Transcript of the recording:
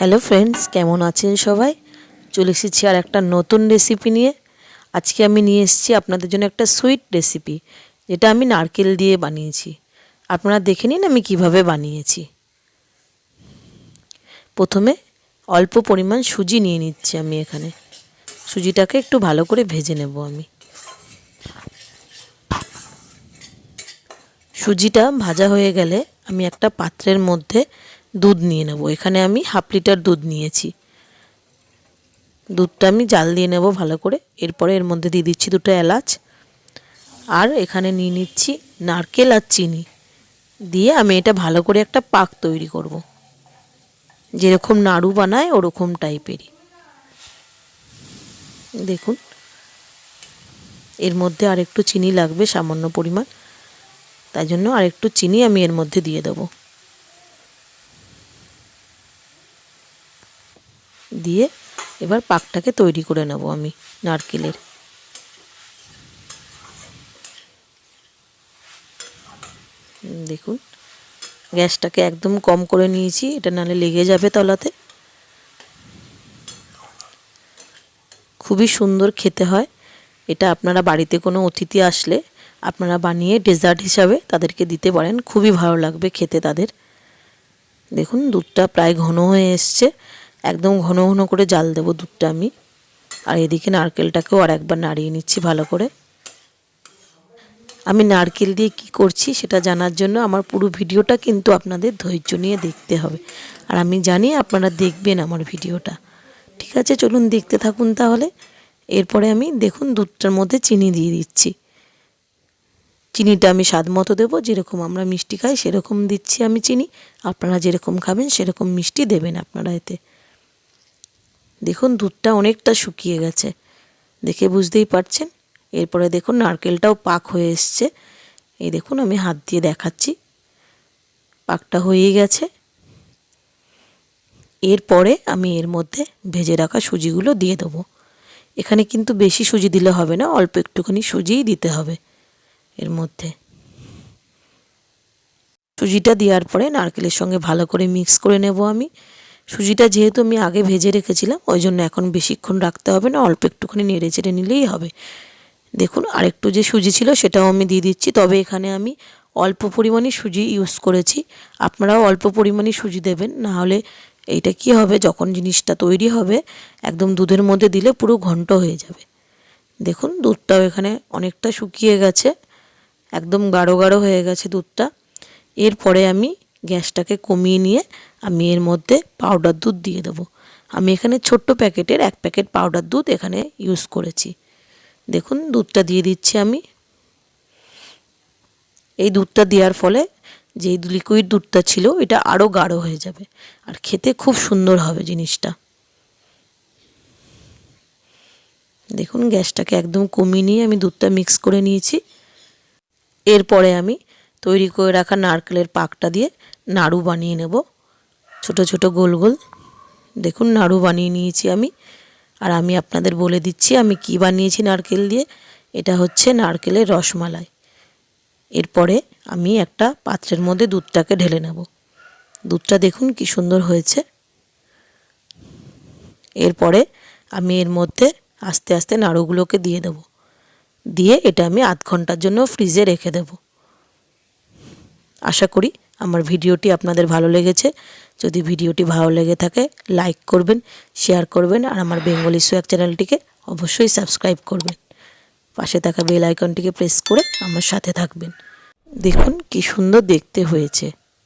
Hello friends কেমন আছেন সবাই? চলে এসেছি আর একটা নতুন রেসিপি নিয়ে। আজকে আমি নিয়ে এসেছি আপনাদের জন্য একটা সুইট রেসিপি যেটা আমি নারকেল দিয়ে বানিয়েছি। আপনারা দেখে নিন আমি কীভাবে বানিয়েছি। প্রথমে অল্প পরিমাণ সুজি নিয়ে নিচ্ছি আমি এখানে। সুজিটাকে একটু ভালো করে ভেজে নেব আমি। সুজিটা ভাজা হয়ে গেলে আমি একটা পাত্রের মধ্যে দুধ নিয়ে নেব। এখানে আমি হাফ লিটার দুধ নিয়েছি। দুধটা আমি জাল দিয়ে নেব ভালো করে। এরপরে এর মধ্যে দিয়ে দিচ্ছি দুটো এলাচ। আর এখানে নিয়ে নিচ্ছি নারকেল আর চিনি। দিয়ে আমি এটা ভালো করে একটা পাক তৈরি করব। যেরকম নাড়ু বানায়, ওরকম টাইপেরই। দেখুন। এর মধ্যে আর একটু চিনি লাগবে সামান্য পরিমাণ। তাই জন্য আর একটু চিনি আমি এর মধ্যে দিয়ে দেবো। দিয়ে এবার পাকটাকে তৈরি করে নেব আমি নারকেলের। দেখুন, গ্যাসটাকে একদম কম করে নিয়েছি, এটা নালে লেগে যাবে তলাতে। খুবই সুন্দর খেতে হয়। এটা আপনারা বাড়িতে কোনো অতিথি আসলে আপনারা বানিয়ে ডেজার্ট হিসাবে তাদেরকে দিতে পারেন, খুবই ভালো লাগবে খেতে তাদের। দেখুন, দুধটা প্রায় ঘন হয়ে এসছে। একদম ঘন ঘন করে জাল দেবো দুধটা আমি। আর এদিকে নারকেলটাকেও আর একবার নাড়িয়ে নিচ্ছি ভালো করে। আমি নারকেল দিয়ে কি করছি সেটা জানার জন্য আমার পুরো ভিডিওটা কিন্তু আপনাদের ধৈর্য নিয়ে দেখতে হবে। আর আমি জানি আপনারা দেখবেন আমার ভিডিওটা। ঠিক আছে, চলুন দেখতে থাকুন তাহলে। এরপরে আমি দেখুন দুধটার মধ্যে চিনি দিয়ে দিচ্ছি। চিনিটা আমি স্বাদ মতো দেবো, যেরকম আমরা মিষ্টি খাই সেরকম দিচ্ছি আমি চিনি। আপনারা যেরকম খাবেন সেরকম মিষ্টি দেবেন আপনারা এতে। দেখুন দুধটা অনেকটা শুকিয়ে গেছে। দেখে বুঝতেই পারছেন? এরপরে দেখুন নারকেলটাও পাক হয়ে এসছে। এই দেখুন আমি হাত দিয়ে দেখাচ্ছি। পাকটা হয়ে গেছে। এরপরে আমি এর মধ্যে ভেজে রাখা সুজিগুলো দিয়ে দেবো। এখানে কিন্তু বেশি সুজি দিলে হবে না, অল্প একটুখানি সুজিই দিতে হবে এর মধ্যে। সুজিটা দেওয়ার পরে নারকেলের সঙ্গে ভালো করে মিক্স করে নেব আমি। সুজিটা যেহেতু আমি আগে ভেজে রেখেছিলাম, ওই জন্য এখন বেশিক্ষণ রাখতে হবে না, অল্প একটুখানি নেড়ে চেড়ে নিলেই হবে। দেখুন, আরেকটু যে সুজি ছিল সেটাও আমি দিয়ে দিচ্ছি। তবে এখানে আমি অল্প পরিমাণে সুজি ইউজ করেছি। আপনারাও অল্প পরিমাণে সুজি দেবেন না হলে এইটা কি হবে, যখন জিনিসটা তৈরি হবে, একদম দুধের মধ্যে দিলে পুরো ঘন্ট হয়ে যাবে। দেখুন, দুধটাও এখানে অনেকটা শুকিয়ে গেছে, একদম গাঢ় গাঢ় হয়ে গেছে দুধটা। এরপরে আমি গ্যাসটাকে কমিয়ে নিয়ে আমি এর মধ্যে পাউডার দুধ দিয়ে দেবো। আমি এখানে ছোট্ট প্যাকেটের এক প্যাকেট পাউডার দুধ এখানে ইউজ করেছি। দেখুন, দুধটা দিয়ে দিচ্ছি আমি। এই দুধটা দেওয়ার ফলে যে লিকুইড দুধটা ছিল, এটা আরও গাঢ় হয়ে যাবে আর খেতে খুব সুন্দর হবে জিনিসটা। দেখুন, গ্যাসটাকে একদম কমিয়ে নিয়ে আমি দুধটা মিক্স করে নিয়েছি। এরপরে আমি তৈরি করে রাখা নারকেলের পাকটা দিয়ে নাড়ু বানিয়ে নেব। ছোট ছোট, গোল গোল। দেখুন, নাড়ু বানিয়ে নিয়েছি আমি। আর আমি আপনাদের বলে দিচ্ছি, আমি কি বানিয়েছি নারকেল দিয়ে? এটা হচ্ছে নারকেলের রসমালাই। এরপরে আমি একটা পাত্রের মধ্যে দুধটাকে ঢেলে নেব। দুধটা দেখুন কি সুন্দর হয়েছে। এরপরে আমি এর মধ্যে আস্তে আস্তে নাড়ুগুলোকে দিয়ে দেব। দিয়ে এটা আমি আধ ঘণ্টার জন্য ফ্রিজে রেখে দেব। আশা করি আমার ভিডিওটি আপনাদের ভালো লেগেছে। যদি ভিডিওটি ভালো লেগে থাকে লাইক করবেন শেয়ার করবেন, আর আমার বেঙ্গলি সোয়াক চ্যানেলটিকে অবশ্যই সাবস্ক্রাইব করবেন। পাশে থাকা বেল আইকনটিকে প্রেস করে আমার সাথে থাকবেন। দেখুন কি সুন্দর দেখতে হয়েছে।